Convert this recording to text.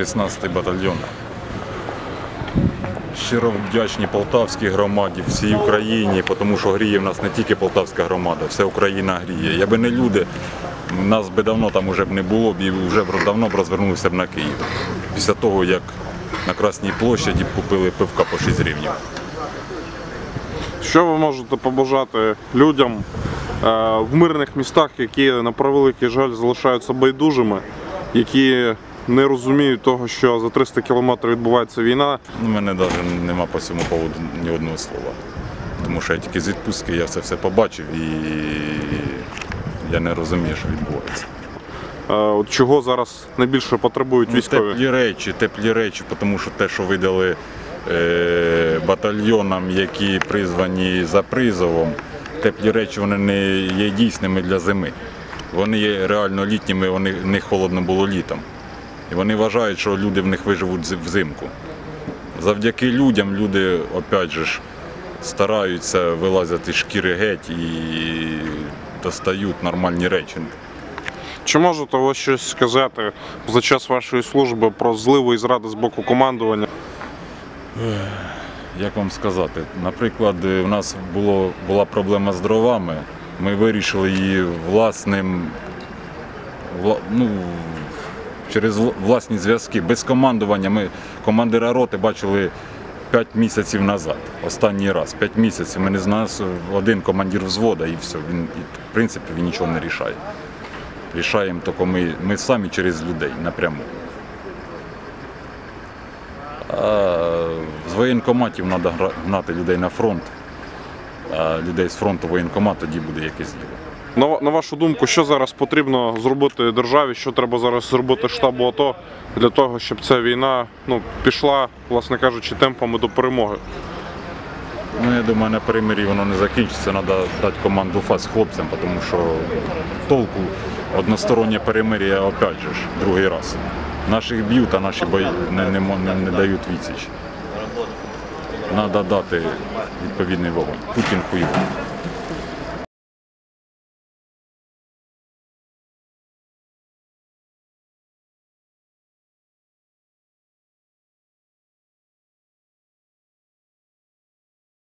16-й батальйон. Щиро вдячні Полтавській громаді, всій Україні, тому що гріє в нас не тільки Полтавська громада, вся Україна гріє. Якби не люди, нас би давно там уже б не було б і вже б давно б розвернулися б на Київ. Після того, як на Красній площаді б купили пивка по 6 гривень. Що ви можете побажати людям е, в мирних містах, які на превеликий жаль залишаються байдужими, які не розуміють того, що за 300 кілометрів відбувається війна. У мене навіть нема по цьому поводу ні одного слова. Тому що я тільки з відпустки, я це все побачив і я не розумію, що відбувається. От чого зараз найбільше потребують Ну, військові? теплі речі, теплі речі, тому що те, що видали е, батальйонам, які призвані за призовом, теплі речі вони не є дійсними для зими. Вони є реально літніми, вони них холодно було літом. І вони вважають, що люди в них виживуть взимку. Завдяки людям люди, опять же, ж, стараються вилазити шкіри геть і достають нормальні речі. Чи можете ви щось сказати за час вашої служби про зливу і зради з боку командування? Як вам сказати? Наприклад, у нас було, була проблема з дровами. Ми вирішили її власним, вла- ну, через власні зв'язки. Без командування ми командира роти бачили 5 місяців назад. Останній раз. 5 місяців. Ми не знаємо, один командир взвода і все. Він, і, в принципі, він нічого не рішає. Рішаємо тільки ми, ми самі через людей напряму. А з воєнкоматів треба гнати людей на фронт, а людей з фронту воєнкомат тоді буде якесь діло. На, на вашу думку, що зараз потрібно зробити державі, що треба зараз зробити штабу АТО для того, щоб ця війна ну, пішла, власне кажучи, темпами до перемоги? Ну, я думаю, на перемир'ї воно не закінчиться, треба дати команду фас хлопцям, тому що толку одностороннє перемир'я, опять же, другий раз. Наших б'ють, а наші бої не, не, не, не дають відсіч. Треба дати відповідний вогонь. Путін хуйовий.